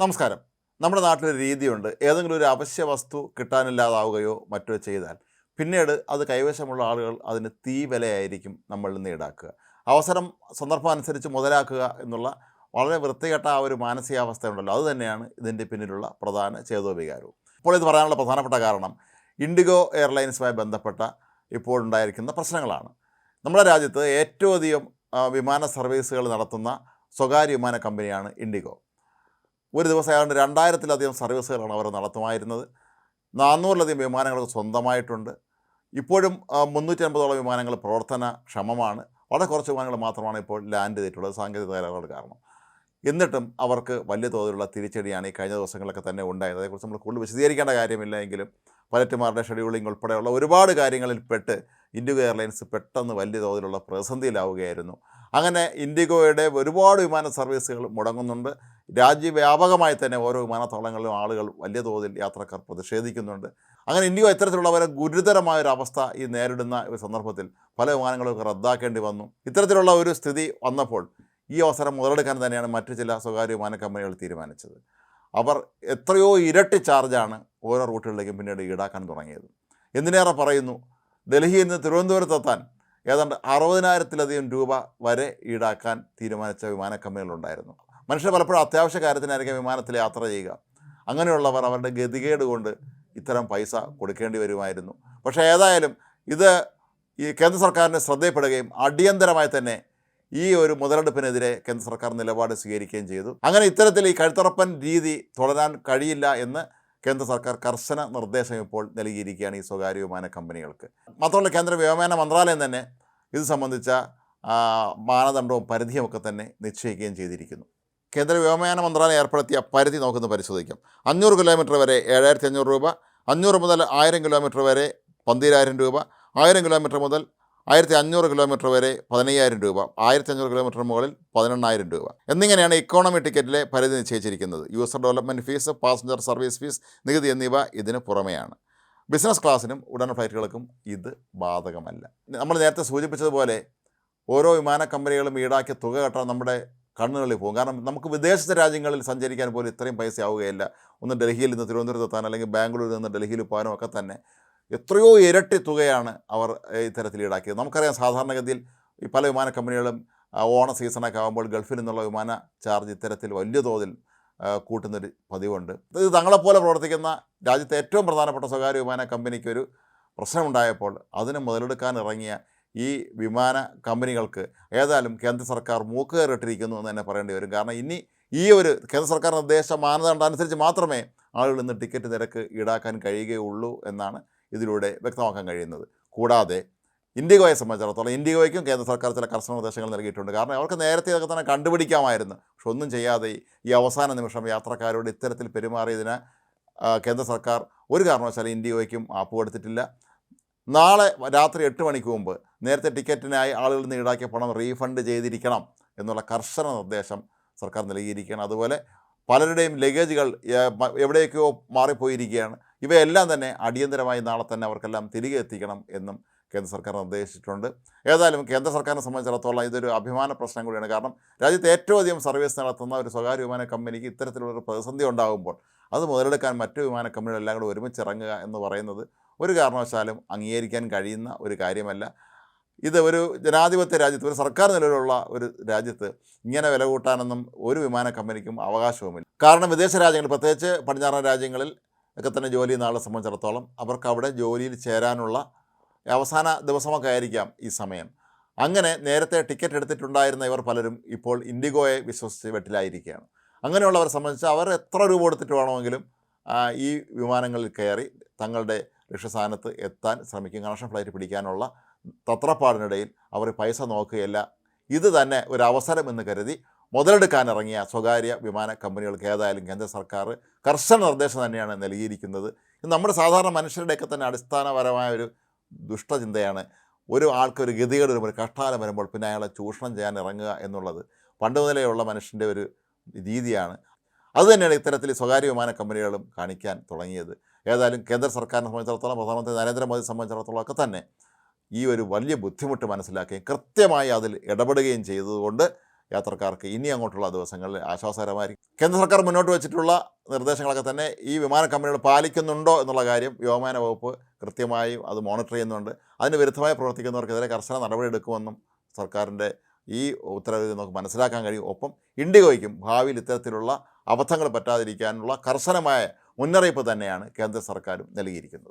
നമസ്കാരം. നമ്മുടെ നാട്ടിലൊരു രീതിയുണ്ട്. ഏതെങ്കിലും ഒരു അവശ്യ വസ്തു കിട്ടാനില്ലാതാവുകയോ മറ്റോ ചെയ്താൽ പിന്നീട് അത് കൈവശമുള്ള ആളുകൾ അതിന് തീ വിലയായിരിക്കും നമ്മളിൽ നിന്ന് ഈടാക്കുക. അവസരം സന്ദർഭം അനുസരിച്ച് മുതലാക്കുക എന്നുള്ള വളരെ വൃത്തികെട്ട ആ ഒരു മാനസികാവസ്ഥ ഉണ്ടല്ലോ അത് തന്നെയാണ് ഇതിന്റെ പിന്നിലുള്ള പ്രധാന ചേതോവികാരവും ഇപ്പോൾ ഇത് പറയാനുള്ള പ്രധാനപ്പെട്ട കാരണം ഇൻഡിഗോ എയർലൈൻസുമായി ബന്ധപ്പെട്ട ഇപ്പോൾ ഉണ്ടായിരിക്കുന്ന പ്രശ്നങ്ങളാണ്. നമ്മുടെ രാജ്യത്ത് ഏറ്റവും അധികം വിമാന സർവീസുകൾ നടത്തുന്ന സ്വകാര്യ വിമാന കമ്പനിയാണ് ഇൻഡിഗോ. ഒരു ദിവസം ഏതാണ്ട് രണ്ടായിരത്തിലധികം സർവീസുകളാണ് അവർ നടത്തുമായിരുന്നത്. നാനൂറിലധികം വിമാനങ്ങൾക്ക് സ്വന്തമായിട്ടുണ്ട്. ഇപ്പോഴും മുന്നൂറ്റി അൻപതോളം വിമാനങ്ങൾ പ്രവർത്തന ക്ഷമമാണ് വളരെ കുറച്ച് വിമാനങ്ങൾ മാത്രമാണ് ഇപ്പോൾ ലാൻഡ് ചെയ്തിട്ടുള്ളത്. സാങ്കേതിക തകരാറുകൾ കാരണം. എന്നിട്ടും അവർക്ക് വലിയ തോതിലുള്ള തിരിച്ചടിയാണ് ഈ കഴിഞ്ഞ ദിവസങ്ങളിലൊക്കെ തന്നെ ഉണ്ടായത്. അതേക്കുറിച്ച് നമ്മൾ കൂടുതൽ വിശദീകരിക്കേണ്ട കാര്യമില്ല എങ്കിലും പൈലറ്റുമാരുടെ ഷെഡ്യൂളിംഗ് ഉൾപ്പെടെയുള്ള ഒരുപാട് കാര്യങ്ങളിൽ പെട്ട് ഇൻഡിഗോ എയർലൈൻസ് പെട്ടെന്ന് വലിയ തോതിലുള്ള പ്രതിസന്ധിയിലാവുകയായിരുന്നു. അങ്ങനെ ഇൻഡിഗോയുടെ ഒരുപാട് വിമാന സർവീസുകൾ മുടങ്ങുന്നുണ്ട്. രാജ്യവ്യാപകമായി തന്നെ ഓരോ വിമാനത്താവളങ്ങളിലും ആളുകൾ വലിയ തോതിൽ യാത്രക്കാർ പ്രതിഷേധിക്കുന്നുണ്ട്. അങ്ങനെ ഇൻഡിഗോ ഇത്തരത്തിലുള്ളവരെ ഗുരുതരമായ ഒരു അവസ്ഥ ഈ നേരിടുന്ന ഒരു സന്ദർഭത്തിൽ പല വിമാനങ്ങളൊക്കെ റദ്ദാക്കേണ്ടി വന്നു. ഇത്തരത്തിലുള്ള ഒരു സ്ഥിതി വന്നപ്പോൾ ഈ അവസരം മുതലെടുക്കാൻ തന്നെയാണ് മറ്റു ചില സ്വകാര്യ വിമാന കമ്പനികൾ തീരുമാനിച്ചത്. അവർ എത്രയോ ഇരട്ടി ചാർജാണ് ഓരോ റൂട്ടുകളിലേക്കും പിന്നീട് ഈടാക്കാൻ തുടങ്ങിയത്. എന്തിനേറെ പറയുന്നു? ഡൽഹിയിൽ നിന്ന് തിരുവനന്തപുരത്തെത്താൻ ഏതാണ്ട് അറുപതിനായിരത്തിലധികം രൂപ വരെ ഈടാക്കാൻ തീരുമാനിച്ച വിമാന കമ്പനികളുണ്ടായിരുന്നു മനുഷ്യർ പലപ്പോഴും അത്യാവശ്യ കാര്യത്തിനായിരിക്കും വിമാനത്തിൽ യാത്ര ചെയ്യുക. അങ്ങനെയുള്ളവർ അവരുടെ ഗതികേട് കൊണ്ട് ഇത്തരം പൈസ കൊടുക്കേണ്ടി വരുമായിരുന്നു. പക്ഷേ ഏതായാലും ഇത് ഈ കേന്ദ്ര സർക്കാരിന് ശ്രദ്ധയപ്പെടുകയും അടിയന്തരമായി തന്നെ ഈ ഒരു മുതലെടുപ്പിനെതിരെ കേന്ദ്ര സർക്കാർ നിലപാട് സ്വീകരിക്കുകയും ചെയ്തു. അങ്ങനെ ഇത്തരത്തിൽ ഈ കഴുത്തറപ്പൻ രീതി തുടരാൻ കഴിയില്ല എന്ന് കേന്ദ്ര സർക്കാർ കർശന നിർദ്ദേശം ഇപ്പോൾ നൽകിയിരിക്കുകയാണ് ഈ സ്വകാര്യ വിമാന കമ്പനികൾക്ക്. മാത്രമല്ല കേന്ദ്ര വ്യോമയാന മന്ത്രാലയം തന്നെ ഇത് സംബന്ധിച്ച മാനദണ്ഡവും പരിധിയും ഒക്കെ തന്നെ നിശ്ചയിക്കുകയും ചെയ്തിരിക്കുന്നു. കേന്ദ്ര വ്യോമയാന മന്ത്രാലയം ഏർപ്പെടുത്തിയ പരിധി നമുക്കൊന്ന് പരിശോധിക്കാം. അഞ്ഞൂറ് കിലോമീറ്റർ വരെ ഏഴായിരത്തി അഞ്ഞൂറ് രൂപ അഞ്ഞൂറ് മുതൽ ആയിരം കിലോമീറ്റർ വരെ പന്തിരായിരം രൂപ ആയിരം കിലോമീറ്റർ മുതൽ ആയിരത്തി അഞ്ഞൂറ് കിലോമീറ്റർ വരെ പതിനയ്യായിരം രൂപ ആയിരത്തി അഞ്ഞൂറ് കിലോമീറ്റർ മുകളിൽ പതിനെണ്ണായിരം രൂപ. എന്നിങ്ങനെയാണ് ഇക്കോണമി ടിക്കറ്റിലെ പരിധി നിശ്ചയിച്ചിരിക്കുന്നത്. User development fee passenger service fee നികുതി എന്നിവ ഇതിന് പുറമെയാണ്. ബിസിനസ് ക്ലാസ്സിനും ഉടൻ ഫ്ലൈറ്റുകൾക്കും ഇത് ബാധകമല്ല. നമ്മൾ നേരത്തെ സൂചിപ്പിച്ചതുപോലെ ഓരോ വിമാന കമ്പനികളും ഈടാക്കിയ തുക കെട്ടാൻ നമ്മുടെ കണ്ണുകളിൽ പോകും. കാരണം നമുക്ക് വിദേശ രാജ്യങ്ങളിൽ സഞ്ചരിക്കാൻ പോലും ഇത്രയും പൈസ ആവുകയില്ല ഒന്ന് ഡൽഹിയിൽ നിന്ന് തിരുവനന്തപുരത്ത് എത്താൻ അല്ലെങ്കിൽ ബാംഗ്ലൂരിൽ നിന്ന് ഡൽഹിയിൽ പോകാനോ ഒക്കെ തന്നെ എത്രയോ ഇരട്ടി തുകയാണ് അവർ ഇത്തരത്തിൽ ഈടാക്കിയത്. നമുക്കറിയാം സാധാരണഗതിയിൽ ഈ പല വിമാന കമ്പനികളും ഓണ സീസണൊക്കെ ആകുമ്പോൾ ഗൾഫിൽ നിന്നുള്ള വിമാന ചാർജ് ഇത്തരത്തിൽ വലിയ തോതിൽ കൂട്ടുന്നൊരു പതിവുണ്ട്. ഇത് തങ്ങളെപ്പോലെ പ്രവർത്തിക്കുന്ന രാജ്യത്തെ ഏറ്റവും പ്രധാനപ്പെട്ട സ്വകാര്യ വിമാന കമ്പനിക്കൊരു പ്രശ്നമുണ്ടായപ്പോൾ അതിന് മുതലെടുക്കാൻ ഇറങ്ങിയ ഈ വിമാന കമ്പനികൾക്ക് ഏതായാലും കേന്ദ്ര സർക്കാർ മൂക്കുകയറിട്ടിരിക്കുന്നു എന്ന് തന്നെ പറയേണ്ടി വരും. കാരണം ഇനി ഈ ഒരു കേന്ദ്ര സർക്കാർ നിർദ്ദേശ മാനദണ്ഡം അനുസരിച്ച് മാത്രമേ ആളുകൾ ഇന്ന് ടിക്കറ്റ് നിരക്ക് ഈടാക്കാൻ കഴിയുകയുള്ളൂ എന്നാണ് ഇതിലൂടെ വ്യക്തമാക്കാൻ കഴിയുന്നത്. കൂടാതെ ഇൻഡിഗോയെ സംബന്ധിച്ചിടത്തോളം ഇൻഡിഗോയ്ക്കും കേന്ദ്ര സർക്കാർ ചില കർശന നിർദ്ദേശങ്ങൾ നൽകിയിട്ടുണ്ട്. കാരണം അവർക്ക് നേരത്തെ ഇതൊക്കെ തന്നെ കണ്ടുപിടിക്കാമായിരുന്നു. പക്ഷെ ഒന്നും ചെയ്യാതെ ഈ അവസാന നിമിഷം യാത്രക്കാരോട് ഇത്തരത്തിൽ പെരുമാറിയതിന് കേന്ദ്ര സർക്കാർ ഒരു കാരണവശാലും ഇൻഡിഗോയ്ക്കും ആപ്പ് കൊടുത്തിട്ടില്ല. നാളെ രാത്രി എട്ട് മണിക്ക് മുമ്പ് നേരത്തെ ടിക്കറ്റിനായി ആളുകളിൽ നിന്ന് ഈടാക്കിയ പണം റീഫണ്ട് ചെയ്തിരിക്കണം എന്നുള്ള കർശന നിർദ്ദേശം സർക്കാർ നൽകിയിരിക്കുകയാണ്. അതുപോലെ പലരുടെയും ലഗേജുകൾ എവിടെയൊക്കെയോ മാറിപ്പോയിരിക്കുകയാണ്. ഇവയെല്ലാം തന്നെ അടിയന്തരമായി നാളെ തന്നെ അവർക്കെല്ലാം തിരികെ എത്തിക്കണം എന്നും കേന്ദ്ര സർക്കാർ നിർദ്ദേശിച്ചിട്ടുണ്ട്. ഏതായാലും കേന്ദ്ര സർക്കാരിനെ സംബന്ധിച്ചിടത്തോളം ഇതൊരു അഭിമാന പ്രശ്നം കൂടിയാണ്. കാരണം രാജ്യത്ത് ഏറ്റവും അധികം സർവീസ് നടത്തുന്ന ഒരു സ്വകാര്യ വിമാന കമ്പനിക്ക് ഇത്തരത്തിലുള്ളൊരു പ്രതിസന്ധി ഉണ്ടാകുമ്പോൾ അത് മുതലെടുക്കാൻ മറ്റു വിമാന കമ്പനികളെല്ലാം കൂടെ ഒരുമിച്ചിറങ്ങുക എന്ന് പറയുന്നത് ഒരു കാരണവശാലും അംഗീകരിക്കാൻ കഴിയുന്ന ഒരു കാര്യമല്ല. ഇത് ഒരു ജനാധിപത്യ രാജ്യത്ത് ഒരു സർക്കാർ നിലവിലുള്ള ഒരു രാജ്യത്ത് ഇങ്ങനെ വില കൂട്ടാനൊന്നും ഒരു വിമാന കമ്പനിക്കും അവകാശവുമില്ല. കാരണം വിദേശ രാജ്യങ്ങൾ പ്രത്യേകിച്ച് പടിഞ്ഞാറൻ രാജ്യങ്ങളിൽ ഒക്കെ തന്നെ ജോലി ചെയ്യുന്ന ആളെ സംബന്ധിച്ചിടത്തോളം അവർക്ക് അവിടെ ജോലിയിൽ ചേരാനുള്ള അവസാന ദിവസമൊക്കെ ആയിരിക്കാം ഈ സമയം. അങ്ങനെ നേരത്തെ ടിക്കറ്റ് എടുത്തിട്ടുണ്ടായിരുന്ന ഇവർ പലരും ഇപ്പോൾ ഇൻഡിഗോയെ വിശ്വസിച്ച് വെട്ടിലായിരിക്കുകയാണ്. അങ്ങനെയുള്ളവരെ സംബന്ധിച്ച് അവർ എത്ര രൂപ കൊടുത്തിട്ട് വേണമെങ്കിലും ഈ വിമാനങ്ങളിൽ കയറി തങ്ങളുടെ ലക്ഷ്യസ്ഥാനത്ത് എത്താൻ ശ്രമിക്കും. കണക്ഷൻ ഫ്ലൈറ്റ് പിടിക്കാനുള്ള തത്രപ്പാടിനിടയിൽ അവർ പൈസ നോക്കുകയല്ല. ഇത് തന്നെ ഒരു അവസരം എന്ന് കരുതി മുതലെടുക്കാൻ ഇറങ്ങിയ സ്വകാര്യ വിമാന കമ്പനികൾക്ക് ഏതായാലും കേന്ദ്ര സർക്കാർ കർശന നിർദ്ദേശം തന്നെയാണ് നൽകിയിരിക്കുന്നത്. നമ്മുടെ സാധാരണ മനുഷ്യരുടെയൊക്കെ തന്നെ അടിസ്ഥാനപരമായ ഒരു ദുഷ്ടചിന്തയാണ്. ഒരു ആൾക്ക് ഒരു ഗതികേട് വരുമ്പോൾ കഷ്ടാലം വരുമ്പോൾ പിന്നെ അയാളെ ചൂഷണം ചെയ്യാൻ ഇറങ്ങുക എന്നുള്ളത് പണ്ട് മുതലേയുള്ള മനുഷ്യന്റെ ഒരു രീതിയാണ്. അതുതന്നെയാണ് ഇത്തരത്തിൽ സ്വകാര്യ വിമാന കമ്പനികളും കാണിക്കാൻ തുടങ്ങിയത്. ഏതായാലും കേന്ദ്ര സർക്കാരിനെ സംബന്ധിച്ചിടത്തോളം പ്രധാനമന്ത്രി നരേന്ദ്രമോദി സംബന്ധിച്ചിടത്തോളം ഒക്കെ തന്നെ ഈ ഒരു വലിയ ബുദ്ധിമുട്ട് മനസ്സിലാക്കുകയും കൃത്യമായി അതിൽ ഇടപെടുകയും ചെയ്തതുകൊണ്ട് യാത്രക്കാർക്ക് ഇനി അങ്ങോട്ടുള്ള ദിവസങ്ങളിൽ ആശ്വാസകരമായിരിക്കും. കേന്ദ്ര സർക്കാർ മുന്നോട്ട് വെച്ചിട്ടുള്ള നിർദ്ദേശങ്ങളൊക്കെ തന്നെ ഈ വിമാന കമ്പനികൾ പാലിക്കുന്നുണ്ടോ എന്നുള്ള കാര്യം വ്യോമയാന വകുപ്പ് കൃത്യമായും അത് മോണിറ്റർ ചെയ്യുന്നുണ്ട്. അതിന് വിരുദ്ധമായി പ്രവർത്തിക്കുന്നവർക്കെതിരെ കർശന നടപടിയെടുക്കുമെന്നും സർക്കാരിന്റെ ഈ ഉത്തരവിൽ നമുക്ക് മനസ്സിലാക്കാൻ കഴിയും. ഒപ്പം ഇൻഡിഗോയ്ക്കും ഭാവിയിൽ ഇത്തരത്തിലുള്ള അബദ്ധങ്ങൾ പറ്റാതിരിക്കാനുള്ള കർശനമായ മുന്നറിയിപ്പ് തന്നെയാണ് കേന്ദ്ര സർക്കാരും നൽകിയിരിക്കുന്നത്.